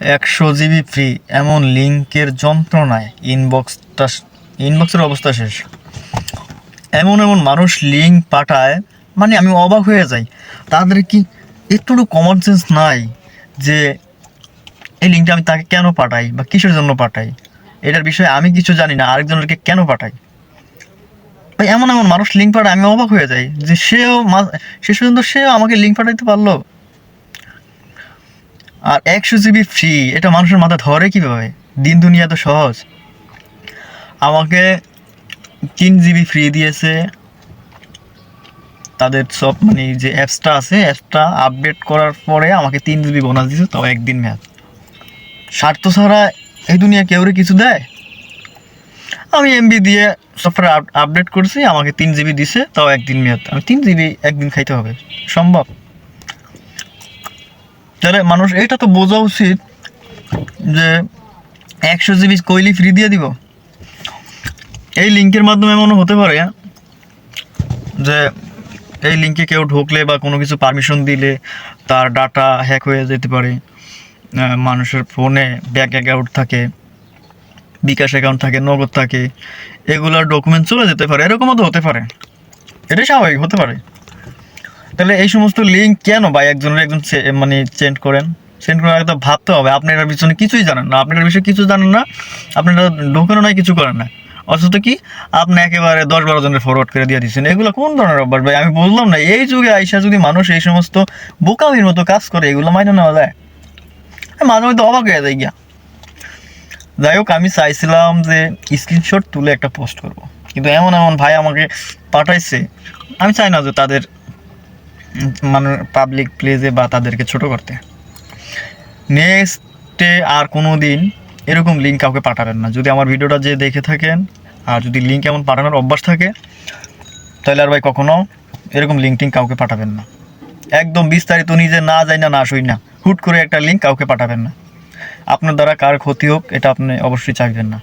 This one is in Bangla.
একশো জিবি ফ্রি এমন লিঙ্কের যন্ত্রণায় ইনবক্সটা ইনবক্সের অবস্থা শেষ। এমন এমন মানুষ লিঙ্ক পাঠায় মানে আমি অবাক হয়ে যাই। তাদের কি একটু কমন সেন্স নাই যে এই লিঙ্কটা আমি তাকে কেন পাঠাই বা কিসের জন্য পাঠাই? এটার বিষয়ে আমি কিছু জানি না, আরেকজনকে কেন পাঠাই? এমন এমন মানুষ লিঙ্ক পাঠায়, আমি অবাক হয়ে যাই যে সেও শেষ পর্যন্ত সেও আমাকে লিঙ্ক পাঠাইতে পারল। আর একশো জিবি ফ্রি এটা মানুষের মাথা ধরে কীভাবে? দিন দুনিয়া তো সহজ। আমাকে তিন জিবি ফ্রি দিয়েছে। তাদের সব মানে যে অ্যাপসটা আছে অ্যাপসটা আপডেট করার পরে আমাকে তিন জিবি বোনাস দিয়েছে, তাও একদিন ম্যাচ স্বার্থ ছাড়া এই দুনিয়া কেউরে কিছু দেয়? আমি এমবি দিয়ে সফটওয়্যার আপডেট করছি, আমাকে তিন জিবি দিছে, তাও একদিন মেয়াদ আমি তিন জিবি একদিন খাইতে হবে। সম্ভব? তাহলে মানুষ এটা তো বোঝা উচিত যে একশো জিবি কইলি ফ্রি দিয়ে দিব। এই লিঙ্কের মাধ্যমে এমনও হতে পারে যে এই লিঙ্কে কেউ ঢুকলে বা কোনো কিছু পারমিশন দিলে তার ডাটা হ্যাক হয়ে যেতে পারে। মানুষের ফোনে ব্যাঙ্ক অ্যাকাউন্ট থাকে, বিকাশ অ্যাকাউন্ট থাকে, নগদ থাকে, এগুলোর ডকুমেন্ট চলে যেতে পারে। এরকমও তো হতে পারে। এটাই স্বাভাবিক, হতে পারে। তাহলে এই সমস্ত লিঙ্ক কেন ভাই একজনের একজন মানে চেঞ্জ করেন? চেঞ্জ করার তো ভাবতে হবে। আপনি এটার পিছনে কিছুই জানেন না। আপনার বিষয়ে কিছু জানেন না। আপনারা ঢোকেনও নাই, কিছু করেন না। অথচ কি? আপনি একেবারে দশ বারো জনের ফরওয়ার্ড করে দিয়ে দিচ্ছেন এগুলো কোন ধরনের অভ্যাস ভাই? আমি বুঝলাম না। এই যুগে আইসা যদি মানুষ এই সমস্ত বোকামির মতো কাজ করে, এগুলো মাইনে নেওয়া যায়? মাঝে মধ্যে অবাক হয়ে যায় গিয়া। যাই হোক, আমি চাইছিলাম যে স্ক্রিনশট তুলে একটা পোস্ট করব। কিন্তু এমন এমন ভাই আমাকে পাঠাইছে। আমি চাই না যে তাদের মানে পাবলিক প্লেসে বা তাদেরকে ছোট করতে। নেক্সটে আর কোনো দিন এরকম লিঙ্ক কাউকে পাঠাবেন না। যদি আমার ভিডিওটা যে দেখে থাকেন আর যদি লিঙ্ক এমন পাঠানোর অভ্যাস থাকে, তাহলে আর ভাই কখনো এরকম লিঙ্ক টিঙ্ক কাউকে পাঠাবেন না। একদম বিস্তারিত নিজে না যাই না না সই না। হুট করে একটা লিঙ্ক কাউকে পাঠাবেন না। আপনার দ্বারা কার ক্ষতি হোক, এটা আপনি অবশ্যই চাইবেন না।